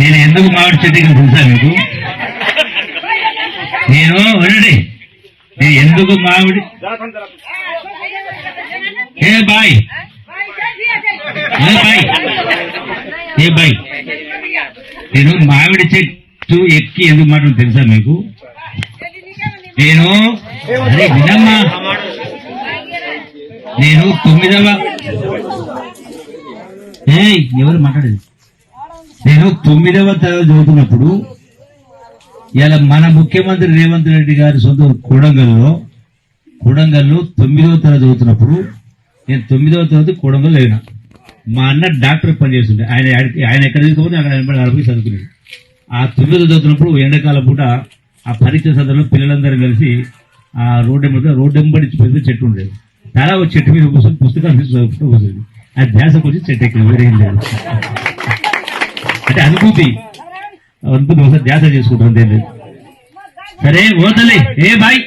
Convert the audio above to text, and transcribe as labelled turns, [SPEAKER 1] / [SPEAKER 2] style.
[SPEAKER 1] నేను ఎందుకు మామిడి చెట్టు ఎక్కిన తెలుసా మీకు? నేను వినండి నేను ఎందుకు మామిడి? ఏ బాయ్. ఏ బాయ్. ఏ బాయ్. నేను మామిడి చెట్టు ఎక్కి ఎందుకు మాట తెలుసా మీకు? నేను అరే వినమ్మా. నేను తొమ్మిదవ ఏ ఎవరు మాట్లాడేది? నేను తొమ్మిదవ తరగతి చదువుతున్నప్పుడు ఇలా మన ముఖ్యమంత్రి రేవంత్ రెడ్డి గారి సొంత కూడంగల్లో కూడంగల్లో తొమ్మిదవ తరగతి చదువుతున్నప్పుడు నేను తొమ్మిదవ తరగతి కొడంగల్ లేనా. మా అన్న డాక్టర్ పని చేస్తుండే. ఆయన ఆయన ఎక్కడ తీసుకోకపోతే అక్కడ ఆయన పడి చదువుకునేది ఆ తొమ్మిదవ చదువుతున్నప్పుడు ఎండాకాలం పూట ఆ పరీక్ష సందర్భంలో పిల్లలందరూ కలిసి ఆ రోడ్డు మీద రోడ్డెంబడి పెద్ద చెట్టు ఉండేది. చాలా ఒక చెట్టు మీద కూర్చొని పుస్తకాలు చదువుకుంటూ కూర్చొని ఆ ధ్యాసకు వచ్చి చెట్టు ఎక్కడ వేరే లేదు. అంటే అనుభూతి. అనుభూతి ఒకసారి ధ్యాస చేసుకుంటుంది సరే ఓతలే ఏ బాయ్?